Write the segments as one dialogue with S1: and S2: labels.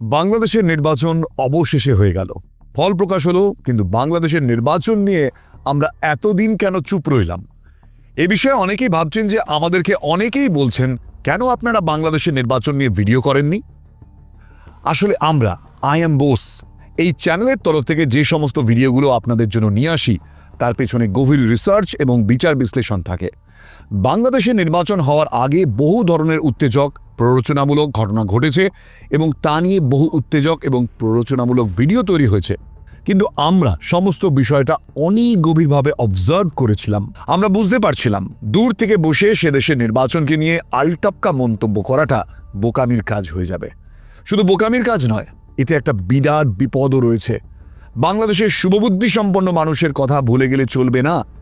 S1: বাংলাদেশের নির্বাচন অবশেষে হয়ে গেল। ফল প্রকাশ হলো, কিন্তু বাংলাদেশের নির্বাচন নিয়ে আমরা এতদিন কেন চুপ রইলাম? এ বিষয়ে অনেকেই ভাবছেন যে আমাদেরকে অনেকেই বলছেন, কেন আপনারা বাংলাদেশের নির্বাচন নিয়ে ভিডিও করেননি? আসলে আমরা আই এম বোস এই চ্যানেলের তরফ থেকে যে সমস্ত ভিডিওগুলো আপনাদের জন্য নিয়ে আসি, তার পেছনে গভীর রিসার্চ এবং বিচার বিশ্লেষণ থাকে। বাংলাদেশে নির্বাচন হওয়ার আগে বহু ধরনের উত্তেজক প্ররোচনামূলক ঘটনা ঘটেছে এবং তা নিয়ে বহু উত্তেজক এবং প্ররোচনামূলক ভিডিও তৈরি হয়েছে। কিন্তু আমরা সমস্ত বিষয়টা অনেক গভীরভাবে অবজার্ভ করেছিলাম। আমরা বুঝতে পারছিলাম, দূর থেকে বসে সে দেশের নির্বাচনকে নিয়ে আলটাপকা মন্তব্য করাটা বোকামির কাজ হয়ে যাবে। শুধু বোকামির কাজ নয়, এতে একটা বিরাট বিপদও রয়েছে। বাংলাদেশের শুভবুদ্ধি সম্পন্ন মানুষের কথা ভুলে গেলে চলবে না।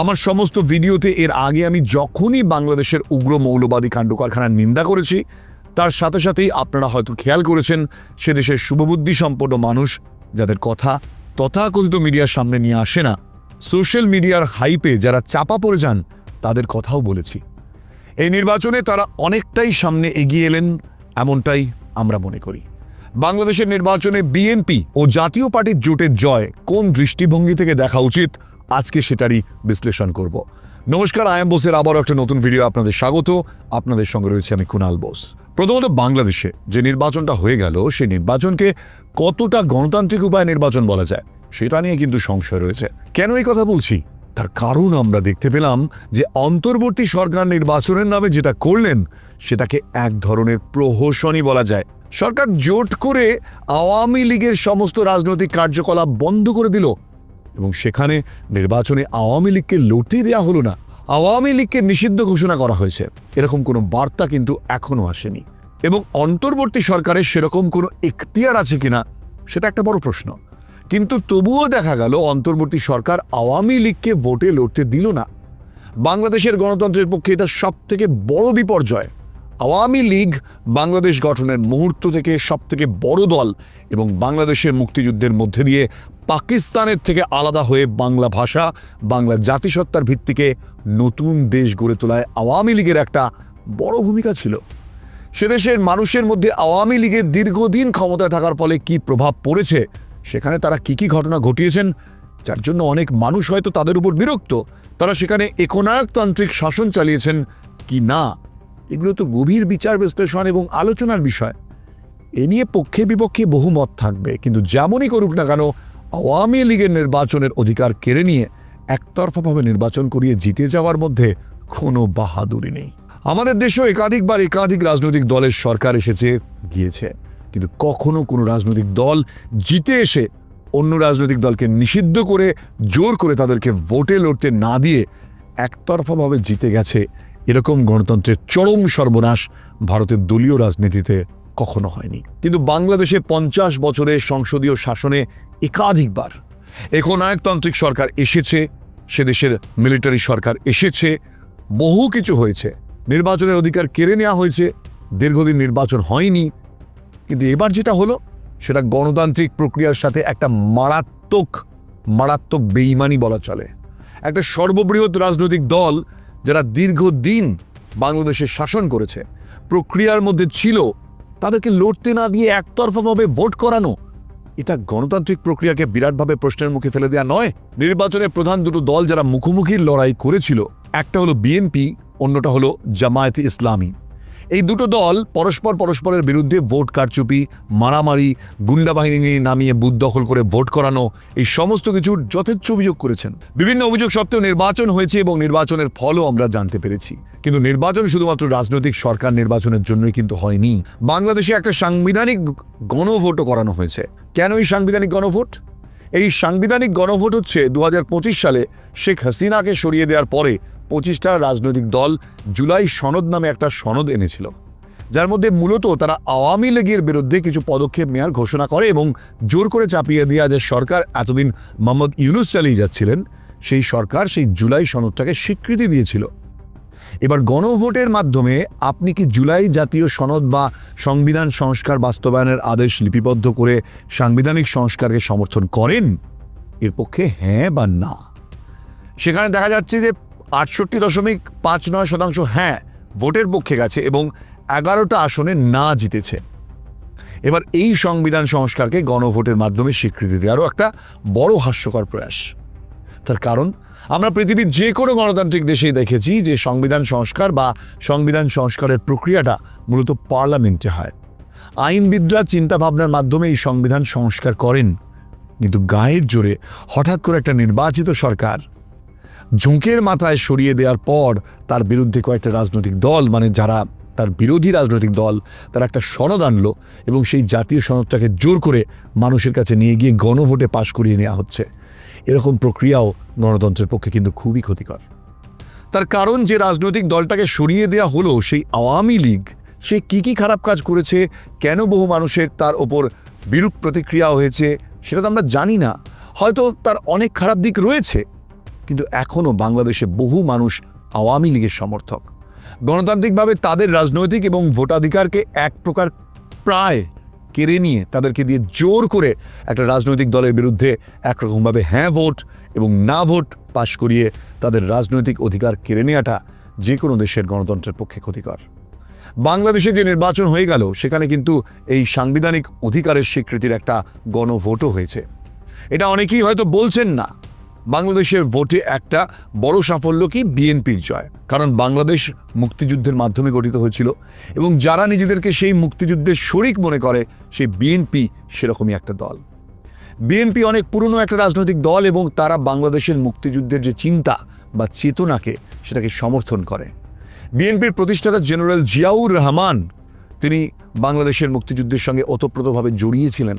S1: আমার সমস্ত ভিডিওতে এর আগে আমি যখনই বাংলাদেশের উগ্র মৌলবাদী কাণ্ড কারখানার নিন্দা করেছি, তার সাথে সাথেই আপনারা হয়তো খেয়াল করেছেন, সে দেশের শুভবুদ্ধি সম্পন্ন মানুষ যাদের কথা তথাকথিত মিডিয়ার সামনে নিয়ে আসে না, সোশ্যাল মিডিয়ার হাইপে যারা চাপা পড়ে যান, তাদের কথাও বলেছি। এই নির্বাচনে তারা অনেকটাই সামনে এগিয়ে এলেন, এমনটাই আমরা মনে করি। বাংলাদেশের নির্বাচনে বিএনপি ও জাতীয় পার্টির জোটের জয় কোন দৃষ্টিভঙ্গি থেকে দেখা উচিত আজকে সেটারই বিশ্লেষণ করব। নমস্কার আয়াম বোসের আবারও একটা নতুন ভিডিও আপনাদের স্বাগত। আপনাদের সঙ্গে রয়েছে আমি কুনাল বোস। প্রথমত বাংলাদেশে যে নির্বাচনটা হয়ে গেল, সেই নির্বাচনকে কতটা গণতান্ত্রিক উপায়ে নির্বাচন বলা যায়, সেটা নিয়ে কিন্তু সংশয় রয়েছে। কেন এই কথা বলছি? তার কারণ আমরা দেখতে পেলাম যে অন্তর্বর্তী সরকার নির্বাচনের নামে যেটা করলেন, সেটাকে এক ধরনের প্রহসনই বলা যায়। সরকার জোট করে আওয়ামী লীগের সমস্ত রাজনৈতিক কার্যকলাপ বন্ধ করে দিল। এবং সেখানে নির্বাচনে আওয়ামী লীগকে লড়তেই দেওয়া হলো না। আওয়ামী লীগকে নিষিদ্ধ ঘোষণা করা হয়েছে। এরকম কোনো বার্তা কিন্তু এখনও আসেনি। এবং অন্তর্বর্তী সরকারের সেরকম কোনো এখতিয়ার আছে কিনা, সেটা একটা বড় প্রশ্ন। কিন্তু তবুও দেখা গেল অন্তর্বর্তী সরকার আওয়ামী লীগকে ভোটে লড়তে দিল না। বাংলাদেশের গণতন্ত্রের পক্ষে এটা সব থেকে বড় বিপর্যয়। আওয়ামী লীগ বাংলাদেশ গঠনের মুহূর্ত থেকে সব থেকে বড় দল এবং বাংলাদেশের মুক্তিযুদ্ধের মধ্যে দিয়ে পাকিস্তানের থেকে আলাদা হয়ে বাংলা ভাষা, বাংলা জাতিসত্তার ভিত্তিকে নতুন দেশ গড়ে তোলায় আওয়ামী লীগের একটা বড় ভূমিকা ছিল। সেদেশের মানুষের মধ্যে আওয়ামী লীগের দীর্ঘদিন ক্ষমতায় থাকার ফলে কি প্রভাব পড়েছে, সেখানে তারা কি কি ঘটনা ঘটিয়েছেন, যার জন্য অনেক মানুষ হয়তো তাদের উপর বিরক্ত, তারা সেখানে একনায়কতান্ত্রিক শাসন চালিয়েছেন কি না? এগুলো তো গভীর বিচার, বিশ্লেষণ এবং আলোচনার বিষয়। এ নিয়ে পক্ষে বিপক্ষে বহু মত থাকবে, কিন্তু যেমনই করুক না কেন, আওয়ামী লীগের নির্বাচনের অধিকার কেড়ে নিয়ে একতরফাভাবে নির্বাচন করিয়ে জিতে যাওয়ার মধ্যে কোনো বাহাদুরি নেই। আমাদের দেশেও একাধিকবার একাধিক রাজনৈতিক দলের সরকার এসেছে, গিয়েছে। কিন্তু কখনো কোনো রাজনৈতিক দল জিতে এসে অন্য রাজনৈতিক দলকে নিষিদ্ধ করে, জোর করে তাদেরকে ভোটে লড়তে না দিয়ে একতরফাভাবে জিতে গেছে এরকম গণতন্ত্রের চরম সর্বনাশ ভারতের দলীয় রাজনীতিতে কখনো হয়নি। কিন্তু বাংলাদেশে পঞ্চাশ বছরের সংসদীয় শাসনে একাধিকবার একনায়কতান্ত্রিক সরকার এসেছে, সে দেশের মিলিটারি সরকার এসেছে, বহু কিছু হয়েছে। নির্বাচনের অধিকার কেড়ে নেওয়া হয়েছে, দীর্ঘদিন নির্বাচন হয়নি। কিন্তু এবার যেটা হলো, সেটা গণতান্ত্রিক প্রক্রিয়ার সাথে একটা মারাত্মক মারাত্মক বেইমানি বলা চলে। একটা সর্ববৃহৎ রাজনৈতিক দল যারা দীর্ঘদিন বাংলাদেশে শাসন করেছে, প্রক্রিয়ার মধ্যে ছিল, তাদেরকে লড়তে না দিয়ে একতরফাভাবে ভোট করানো, এটা গণতান্ত্রিক প্রক্রিয়াকে বিরাটভাবে প্রশ্নের মুখে ফেলে দেওয়া নয়। নির্বাচনে প্রধান দুটো দল যারা মুখোমুখি লড়াই করেছিল, একটা হলো বিএনপি, অন্যটা হলো জামায়াতে ইসলামী। এই দুটো দল পরস্পর পরস্পরের বিরুদ্ধে ভোট কারচুপি, মারামারি, গুন্ডা বাহিনী নামিয়ে বুথ দখল করে ভোট করানো, এই সমস্ত কিছুর যথেচ্ছ অভিযোগ করেছেন। বিভিন্ন অভিযোগ সত্ত্বেও নির্বাচন হয়েছে এবং নির্বাচনের ফলও আমরা জানতে পেরেছি। কিন্তু নির্বাচন শুধুমাত্র রাজনৈতিক সরকার নির্বাচনের জন্যই কিন্তু হয়নি। বাংলাদেশে একটা সাংবিধানিক গণভোটও করানো হয়েছে। কেন এই সাংবিধানিক গণভোট? এই সাংবিধানিক গণভোট হচ্ছে দু হাজার পঁচিশ সালে শেখ হাসিনাকে সরিয়ে দেওয়ার পরে পঁচিশটা রাজনৈতিক দল জুলাই সনদ নামে একটা সনদ এনেছিল, যার মধ্যে মূলত তারা আওয়ামী লীগের বিরুদ্ধে কিছু পদক্ষেপ নেওয়ার ঘোষণা করে এবং জোর করে চাপিয়ে দেওয়া যে সরকার এতদিন মোহাম্মদ ইউনুস চালিয়ে যাচ্ছিলেন, সেই সরকার সেই জুলাই সনদটাকে স্বীকৃতি দিয়েছিল। এবার গণভোটের মাধ্যমে আপনি কি জুলাই জাতীয় সনদ বা সংবিধান সংস্কার বাস্তবায়নের আদেশ লিপিবদ্ধ করে সাংবিধানিক সংস্কারকে সমর্থন করেন? এর পক্ষে হ্যাঁ বা না। সেখানে দেখা যাচ্ছে যে আটষট্টি দশমিক পাঁচ নয় শতাংশ হ্যাঁ ভোটের পক্ষে গেছে এবং এগারোটা আসনে না জিতেছে। এবার এই সংবিধান সংস্কারকে গণভোটের মাধ্যমে স্বীকৃতি দেওয়ারও একটা বড় হাস্যকর প্রয়াস। তার কারণ, আমরা পৃথিবীর যে কোনো গণতান্ত্রিক দেশেই দেখেছি যে সংবিধান সংস্কার বা সংবিধান সংস্কারের প্রক্রিয়াটা মূলত পার্লামেন্টে হয়। আইনবিদরা চিন্তা ভাবনার মাধ্যমে এই সংবিধান সংস্কার করেন, কিন্তু গায়ের জোরে হঠাৎ করে একটা নির্বাচিত সরকার ঝুঁকের মাথায় সরিয়ে দেওয়ার পর তার বিরুদ্ধে কয়েকটা রাজনৈতিক দল মানে যারা তার বিরোধী রাজনৈতিক দল, তারা একটা সনদ আনলো এবং সেই জাতীয় সনদটাকে জোর করে মানুষের কাছে নিয়ে গিয়ে গণভোটে পাশ করিয়ে নেওয়া হচ্ছে। এরকম প্রক্রিয়াও গণতন্ত্রের পক্ষে কিন্তু খুবই ক্ষতিকর। তার কারণ যে রাজনৈতিক দলটাকে সরিয়ে দেওয়া হলো সেই আওয়ামী লীগ, সে কি কি খারাপ কাজ করেছে, কেন বহু মানুষের তার ওপর বিরূপ প্রতিক্রিয়া হয়েছে, সেটা তো আমরা জানি না। হয়তো তার অনেক খারাপ দিক রয়েছে কিন্তু এখনও বাংলাদেশে বহু মানুষ আওয়ামী লীগের সমর্থক। গণতান্ত্রিকভাবে তাদের রাজনৈতিক এবং ভোটাধিকারকে এক প্রকার প্রায় কেড়ে নিয়ে তাদেরকে দিয়ে জোর করে একটা রাজনৈতিক দলের বিরুদ্ধে একরকমভাবে হ্যাঁ ভোট এবং না ভোট পাশ করিয়ে তাদের রাজনৈতিক অধিকার কেড়ে নেওয়াটা যে কোনো দেশের গণতন্ত্রের পক্ষে ক্ষতিকর। বাংলাদেশে যে নির্বাচন হয়ে গেল, সেখানে কিন্তু এই সাংবিধানিক অধিকারের স্বীকৃতির একটা গণভোটও হয়েছে। এটা অনেকেই হয়তো বলছেন না বাংলাদেশের ভোটে একটা বড় সাফল্য কি বিএনপির জয়? কারণ বাংলাদেশ মুক্তিযুদ্ধের মাধ্যমে গঠিত হয়েছিল এবং যারা নিজেদেরকে সেই মুক্তিযুদ্ধের শরিক মনে করে, সেই বিএনপি সেরকমই একটা দল। বিএনপি অনেক পুরনো একটা রাজনৈতিক দল এবং তারা বাংলাদেশের মুক্তিযুদ্ধের যে চিন্তা বা চেতনাকে সেটাকে সমর্থন করে। বিএনপির প্রতিষ্ঠাতা জেনারেল জিয়াউর রহমান, তিনি বাংলাদেশের মুক্তিযুদ্ধের সঙ্গে ওতপ্রোতভাবে জড়িয়েছিলেন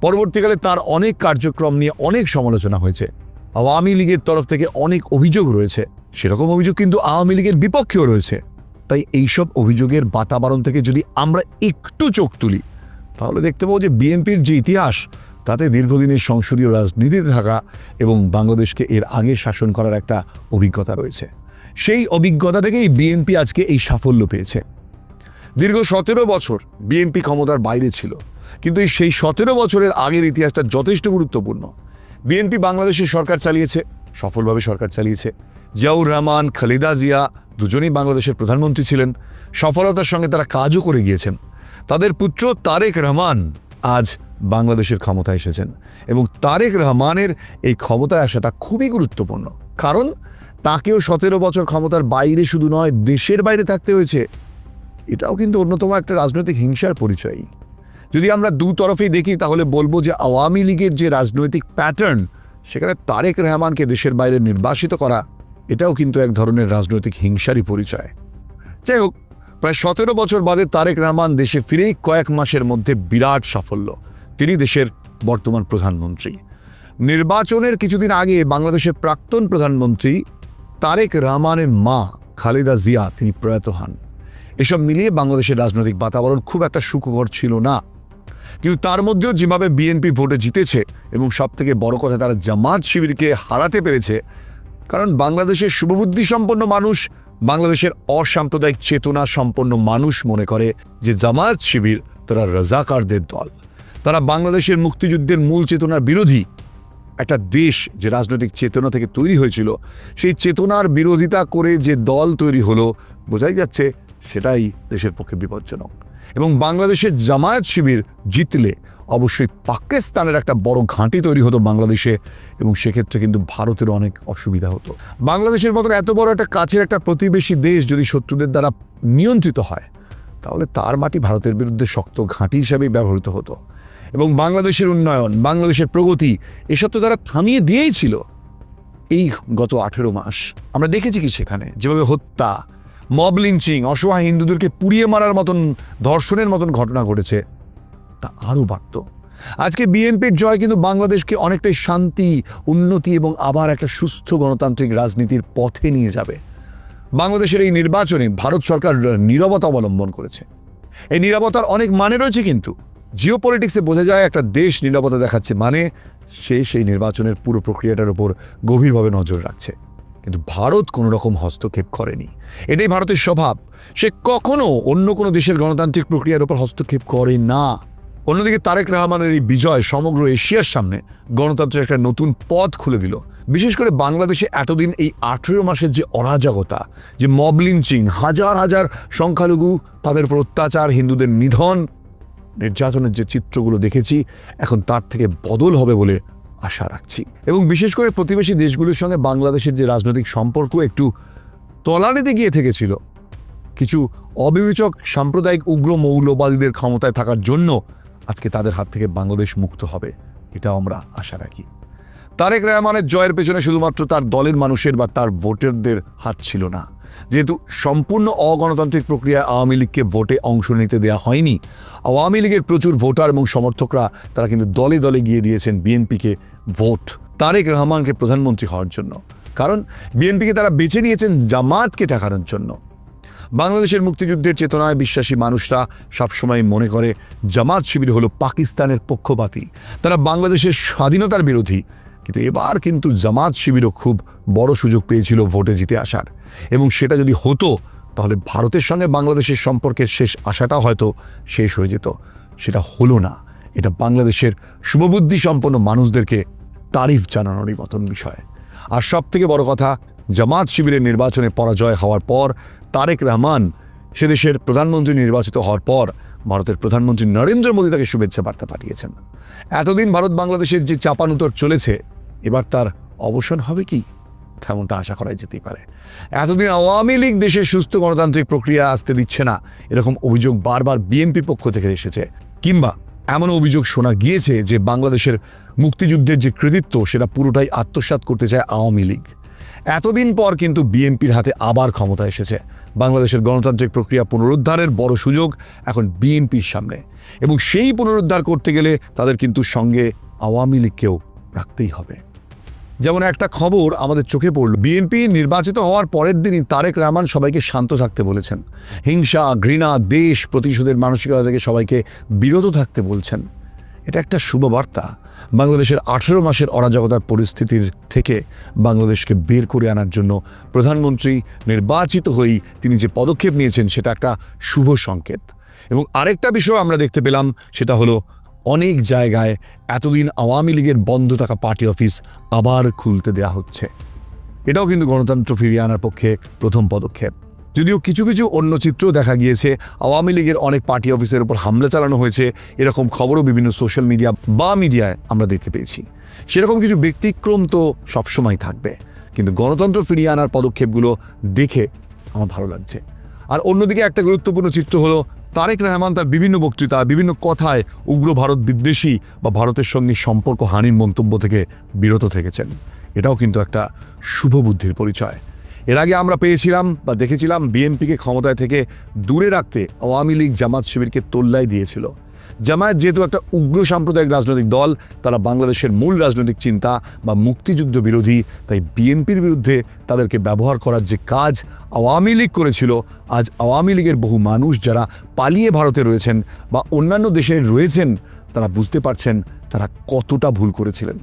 S1: পরবর্তীকালে তার অনেক কার্যক্রম নিয়ে অনেক সমালোচনা হয়েছে। আওয়ামী লীগের তরফ থেকে অনেক অভিযোগ রয়েছে। সেরকম অভিযোগ কিন্তু আওয়ামী লীগের বিপক্ষেও রয়েছে। তাই এইসব অভিযোগের বাতাবরণ থেকে যদি আমরা একটু চোখ তুলি, তাহলে দেখতে পাবো যে বিএনপির যে ইতিহাস, তাতে দীর্ঘদিনের সংসদীয় রাজনীতিতে থাকা এবং বাংলাদেশকে এর আগে শাসন করার একটা অভিজ্ঞতা রয়েছে। সেই অভিজ্ঞতা থেকেই বিএনপি আজকে এই সাফল্য পেয়েছে। দীর্ঘ সতেরো বছর বিএনপি ক্ষমতার বাইরে ছিল। কিন্তু এই সেই সতেরো বছরের আগের ইতিহাসটা যথেষ্ট গুরুত্বপূর্ণ। বিএনপি বাংলাদেশের সরকার চালিয়েছে, সফলভাবে সরকার চালিয়েছে। জিয়াউর রহমান, খালিদা জিয়া দুজনেই বাংলাদেশের প্রধানমন্ত্রী ছিলেন। সফলতার সঙ্গে তারা কাজও করে গিয়েছেন। তাদের পুত্র তারেক রহমান আজ বাংলাদেশের ক্ষমতায় এসেছেন এবং তারেক রহমানের এই ক্ষমতায় আসাটা খুবই গুরুত্বপূর্ণ। কারণ তাকেও সতেরো বছর ক্ষমতার বাইরে শুধু নয়, দেশের বাইরে থাকতে হয়েছে। এটাও কিন্তু অন্যতম একটা রাজনৈতিক হিংসার পরিচয়ই যদি আমরা দু তরফেই দেখি, তাহলে বলব যে আওয়ামী লীগের যে রাজনৈতিক প্যাটার্ন সেখানে তারেক রহমানকে দেশের বাইরে নির্বাসিত করা, এটাও কিন্তু এক ধরনের রাজনৈতিক হিংসারই পরিচয়। যাই হোক, প্রায় সতেরো বছর বাদে তারেক রহমান দেশে ফিরেই কয়েক মাসের মধ্যে বিরাট সাফল্য। তিনি দেশের বর্তমান প্রধানমন্ত্রী। নির্বাচনের কিছুদিন আগে বাংলাদেশের প্রাক্তন প্রধানমন্ত্রী তারেক রহমানের মা খালেদা জিয়া তিনি প্রয়াত হন। এসব মিলিয়ে বাংলাদেশের রাজনৈতিক বাতাবরণ খুব একটা সুখকর ছিল না। কিন্তু তার মধ্যেও যেভাবে বিএনপি ভোটে জিতেছে এবং সব থেকে বড় কথা তারা জামাত শিবিরকে হারাতে পেরেছে। কারণ বাংলাদেশের শুভবুদ্ধি সম্পন্ন মানুষ বাংলাদেশের অসাম্প্রদায়িক চেতনা সম্পন্ন মানুষ মনে করে যে জামায়াত শিবির তারা রাজাকারদের দল। তারা বাংলাদেশের মুক্তিযুদ্ধের মূল চেতনার বিরোধী। একটা দেশ যে রাজনৈতিক চেতনা থেকে তৈরি হয়েছিল, সেই চেতনার বিরোধিতা করে যে দল তৈরি হলো, বোঝাই যাচ্ছে সেটাই দেশের পক্ষে বিপজ্জনক। এবং বাংলাদেশের জামায়াত শিবির জিতলে অবশ্যই পাকিস্তানের একটা বড় ঘাঁটি তৈরি হতো বাংলাদেশে এবং সেক্ষেত্রে কিন্তু ভারতেরও অনেক অসুবিধা হতো। বাংলাদেশের মতন এত বড় একটা কাছের একটা প্রতিবেশী দেশ যদি শত্রুদের দ্বারা নিয়ন্ত্রিত হয়, তাহলে তার মাটি ভারতের বিরুদ্ধে শক্ত ঘাঁটি হিসাবেই ব্যবহৃত হতো। এবং বাংলাদেশের উন্নয়ন, বাংলাদেশের প্রগতি, এসব তো তারা থামিয়ে দিয়েই ছিল। এই গত আঠেরো মাস আমরা দেখেছি কি সেখানে? যেভাবে হত্যা মব লিঞ্চিং, অসহায় হিন্দুদেরকে পুড়িয়ে মারার মতন ধর্ষণের মতন ঘটনা ঘটেছে। তা আরও বাড়ত। আজকে বিএনপির জয় কিন্তু বাংলাদেশকে অনেকটাই শান্তি, উন্নতি এবং আবার একটা সুস্থ গণতান্ত্রিক রাজনীতির পথে নিয়ে যাবে। বাংলাদেশের এই নির্বাচনে ভারত সরকার নীরবতা অবলম্বন করেছে। এই নীরবতার অনেক মানে রয়েছে কিন্তু। জিও পলিটিক্সে বোঝা যায় একটা দেশ নীরবতা দেখাচ্ছে মানে সে সেই নির্বাচনের পুরো প্রক্রিয়াটার উপর গভীরভাবে নজর রাখছে। কিন্তু ভারত কোনো রকম হস্তক্ষেপ করেনি। এটাই ভারতের স্বভাব। সে কখনো অন্য কোনো দেশের গণতান্ত্রিক প্রক্রিয়ার উপর হস্তক্ষেপ করে না। অন্যদিকে তারেক রহমানের এই বিজয় সমগ্র এশিয়ার সামনে গণতন্ত্রের একটা নতুন পথ খুলে দিল। বিশেষ করে বাংলাদেশে এতদিন এই আঠেরো মাসের যে অরাজকতা, যে মব লিঞ্চিং হাজার হাজার সংখ্যালঘু, তাদের উপর অত্যাচার, হিন্দুদের নিধন, নির্যাতনের যে চিত্রগুলো দেখেছি, এখন তার থেকে বদল হবে বলে আশা রাখছি। এবং বিশেষ করে প্রতিবেশী দেশগুলোর সঙ্গে বাংলাদেশের যে রাজনৈতিক সম্পর্ক একটু তলানিতে গিয়ে থেকেছিল, কিছু অবিবেচক সাম্প্রদায়িক উগ্র মৌলবাদীদের ক্ষমতায় থাকার জন্য আজকে তাদের হাত থেকে বাংলাদেশ মুক্ত হবে, এটাও আমরা আশা রাখি। তারেক রহমানের জয়ের পেছনে শুধুমাত্র তার দলের মানুষের বা তার ভোটারদের হাত ছিল না। যেহেতু সম্পূর্ণ অগণতান্ত্রিক প্রক্রিয়ায় আওয়ামী লীগকে ভোটে অংশ নিতে দেওয়া হয়নি, আওয়ামী লীগের প্রচুর ভোটার এবং সমর্থকরা তারা কিন্তু দলে দলে গিয়ে দিয়েছেন বিএনপিকে ভোট, তারেক রহমানকে প্রধানমন্ত্রী হওয়ার জন্য। কারণ বিএনপিকে তারা বেছে নিয়েছেন জামাতকে ঠেকানোর জন্য। বাংলাদেশের মুক্তিযুদ্ধের চেতনায় বিশ্বাসী মানুষরা সবসময় মনে করে জামাত শিবির হলো পাকিস্তানের পক্ষপাতী। তারা বাংলাদেশের স্বাধীনতার বিরোধী। কিন্তু এবার কিন্তু জামাত শিবিরও খুব বড় সুযোগ পেয়েছিল ভোটে জিতে আসার। এবং সেটা যদি হতো, তাহলে ভারতের সঙ্গে বাংলাদেশের সম্পর্কের শেষ আশাটা হয়তো শেষ হয়ে যেত। সেটা হলো না। এটা বাংলাদেশের শুভবুদ্ধি সম্পন্ন মানুষদেরকে তারিফ জানানোরই মতন বিষয়। আর সব থেকে বড় কথা, জামাত শিবিরের নির্বাচনে পরাজয় হওয়ার পর তারেক রহমান সে দেশের প্রধানমন্ত্রী নির্বাচিত হওয়ার পর ভারতের প্রধানমন্ত্রী নরেন্দ্র মোদী তাকে শুভেচ্ছা বার্তা পাঠিয়েছেন। এতদিন ভারত বাংলাদেশের যে চাপানুতর চলেছে এবার তার অবসান হবে কি? তেমনটা আশা করা যেতেই পারে। এতদিন আওয়ামী লীগ দেশে সুস্থ গণতান্ত্রিক প্রক্রিয়া আসতে দিচ্ছে না, এরকম অভিযোগ বারবার বিএনপি পক্ষ থেকে এসেছে। কিংবা এমন অভিযোগ শোনা গিয়েছে যে বাংলাদেশের মুক্তিযুদ্ধের যে কৃতিত্ব, সেটা পুরোটাই আত্মসাৎ করতে চায় আওয়ামী লীগ। এতদিন পর কিন্তু বিএনপির হাতে আবার ক্ষমতা এসেছে। বাংলাদেশের গণতান্ত্রিক প্রক্রিয়া পুনরুদ্ধারের বড় সুযোগ এখন বিএনপির সামনে। এবং সেই পুনরুদ্ধার করতে গেলে তাদের কিন্তু সঙ্গে আওয়ামী লীগকেও রাখতেই হবে। যেমন একটা খবর আমাদের চোখে পড়ল। বিএনপি নির্বাচিত হওয়ার পরের দিনই তারেক রহমান সবাইকে শান্ত থাকতে বলেছেন। হিংসা, ঘৃণা, দেশ প্রতিশোধের মানসিকতা থেকে সবাইকে বিরত থাকতে বলছেন। এটা একটা শুভ বার্তা। বাংলাদেশের আঠেরো মাসের অরাজকতার পরিস্থিতির থেকে বাংলাদেশকে বের করে আনার জন্য প্রধানমন্ত্রী নির্বাচিত হয়েই তিনি যে পদক্ষেপ নিয়েছেন, সেটা একটা শুভ সংকেত। এবং আরেকটা বিষয় আমরা দেখতে পেলাম, সেটা হলো অনেক জায়গায় এতদিন আওয়ামী লীগের বন্ধ থাকা পার্টি অফিস আবার খুলতে দেয়া হচ্ছে। এটাও কিন্তু গণতন্ত্র ফিরিয়ে আনার পক্ষে প্রথম পদক্ষেপ। যদিও কিছু কিছু অন্য চিত্র দেখা গিয়েছে, আওয়ামী লীগের অনেক পার্টি অফিসের উপর হামলা চালানো হয়েছে, এরকম খবরও বিভিন্ন সোশ্যাল মিডিয়া বা মিডিয়ায় আমরা দেখতে পেয়েছি। সেরকম কিছু ব্যতিক্রম তো সবসময় থাকবে, কিন্তু গণতন্ত্র ফিরিয়ে আনার পদক্ষেপগুলো দেখে আমার ভালো লাগছে। আর অন্যদিকে একটা গুরুত্বপূর্ণ চিত্র হলো তারেক রহমান তার বিভিন্ন বক্তৃতা, বিভিন্ন কথায় উগ্র ভারত বিদ্বেষী বা ভারতের সঙ্গে সম্পর্ক হানির মন্তব্য থেকে বিরত থেকেছেন। এটাও কিন্তু একটা শুভ বুদ্ধির পরিচয়। এর আগে আমরা পেয়েছিলাম বা দেখেছিলাম বিএনপিকে ক্ষমতায় থেকে দূরে রাখতে আওয়ামী লীগ জামাত শিবিরকে তোল্লাই দিয়েছিল। জামায়াত যেহেতু একটা উগ্র সাম্প্রদায়িক রাজনৈতিক দল, তারা বাংলাদেশের মূল রাজনৈতিক চিন্তা বা মুক্তিযুদ্ধ বিরোধী, তাই বিএনপির বিরুদ্ধে তাদেরকে ব্যবহার করার যে কাজ আওয়ামী লীগ করেছিল, আজ আওয়ামী লীগের বহু মানুষ যারা পালিয়ে ভারতে রয়েছেন বা অন্যান্য দেশে রয়েছেন, তারা বুঝতে পারছেন তারা কতটা ভুল করেছিলেন।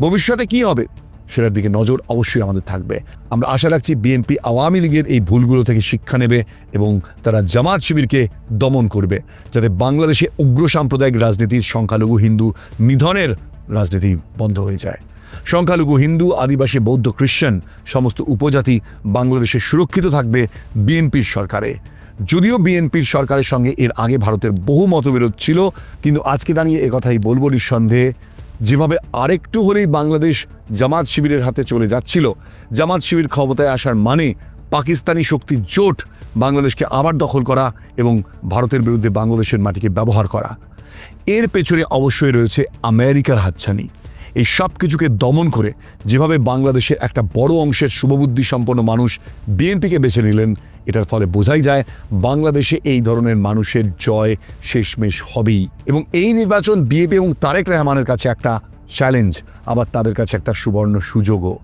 S1: ভবিষ্যতে কি হবে? সেটার দিকে নজর অবশ্যই আমাদের থাকবে। আমরা আশা রাখছি বিএনপি আওয়ামী লীগের এই ভুলগুলো থেকে শিক্ষা নেবে এবং তারা জামাত শিবিরকে দমন করবে, যাতে বাংলাদেশে উগ্র সাম্প্রদায়িক রাজনীতির সংখ্যালঘু হিন্দু নিধনের রাজনীতি বন্ধ হয়ে যায়। সংখ্যালঘু হিন্দু, আদিবাসী, বৌদ্ধ, খ্রিশ্চান সমস্ত উপজাতি বাংলাদেশে সুরক্ষিত থাকবে বিএনপির সরকারে। যদিও বিএনপির সরকারের সঙ্গে এর আগে ভারতের বহু মতবিরোধ ছিল, কিন্তু আজকে দাঁড়িয়ে একথাই বলব নিঃসন্দেহে। যেভাবে আরেকটু হলেই বাংলাদেশ জামাত শিবিরের হাতে চলে যাচ্ছিল, জামাত শিবির ক্ষমতায় আসার মানে পাকিস্তানি শক্তির জোট বাংলাদেশকে আবার দখল করা এবং ভারতের বিরুদ্ধে বাংলাদেশের মাটিকে ব্যবহার করা। এর পেছনে অবশ্যই রয়েছে আমেরিকার হাতছানি। এই সব কিছুকে দমন করে যেভাবে বাংলাদেশের একটা বড় অংশের শুভবুদ্ধি সম্পন্ন মানুষ বিএনপিকে বেছে নিলেন এটার ফলে বোঝাই যায় বাংলাদেশে এই ধরনের মানুষের জয় শেষমেশ হবেই। এবং এই নির্বাচন বিএপি এবং তারেক রহমানের কাছে একটা চ্যালেঞ্জ আবার তাদের কাছে একটা সুবর্ণ সুযোগও।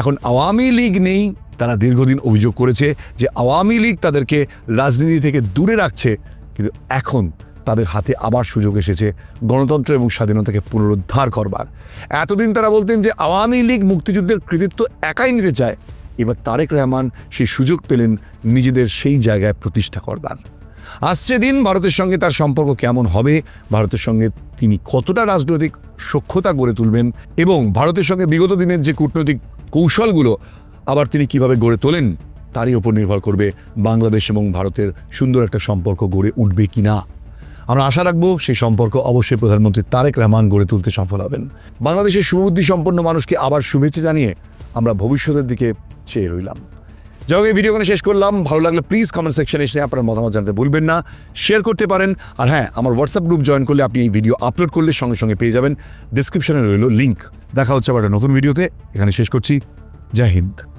S1: এখন আওয়ামী লীগ নেই, তারা দীর্ঘদিন অভিযোগ করেছে যে আওয়ামী লীগ তাদেরকে রাজনীতি থেকে দূরে রাখছে, কিন্তু এখন তাদের হাতে আবার সুযোগ এসেছে গণতন্ত্র এবং স্বাধীনতাকে পুনরুদ্ধার করবার। এতদিন তারা বলতেন যে আওয়ামী লীগ মুক্তিযুদ্ধের কৃতিত্ব একাই নিতে চায় এবার তারেক রহমান সেই সুযোগ পেলেন নিজেদের সেই জায়গায় প্রতিষ্ঠা করবার। আসছে দিন ভারতের সঙ্গে তার সম্পর্ক কেমন হবে, ভারতের সঙ্গে তিনি কতটা রাজনৈতিক সক্ষতা গড়ে তুলবেন এবং ভারতের সঙ্গে বিগত দিনের যে কূটনৈতিক কৌশলগুলো আবার তিনি কীভাবে গড়ে তোলেন, তারই ওপর নির্ভর করবে বাংলাদেশ এবং ভারতের সুন্দর একটা সম্পর্ক গড়ে উঠবে কি না আমরা আশা রাখব সেই সম্পর্ক অবশ্যই প্রধানমন্ত্রী তারেক রহমান গড়ে তুলতে সফল হবেন। বাংলাদেশের সুবুদ্ধি সম্পন্ন মানুষকে আবার শুভেচ্ছা জানিয়ে আমরা ভবিষ্যতের দিকে চেয়ে রইলাম। যাই হোক, এই ভিডিও শেষ করলাম। ভালো লাগলে প্লিজ কমেন্ট সেকশনে এসে আপনার মতামত জানাতে ভুলবেন না। শেয়ার করতে পারেন। আর হ্যাঁ আমার হোয়াটসঅ্যাপ গ্রুপ জয়েন করলে আপনি এই ভিডিও আপলোড করলে সঙ্গে সঙ্গে পেয়ে যাবেন। ডিসক্রিপশনে রইল লিঙ্ক দেখা হচ্ছে আবার নতুন ভিডিওতে এখানে শেষ করছি। জয় হিন্দ।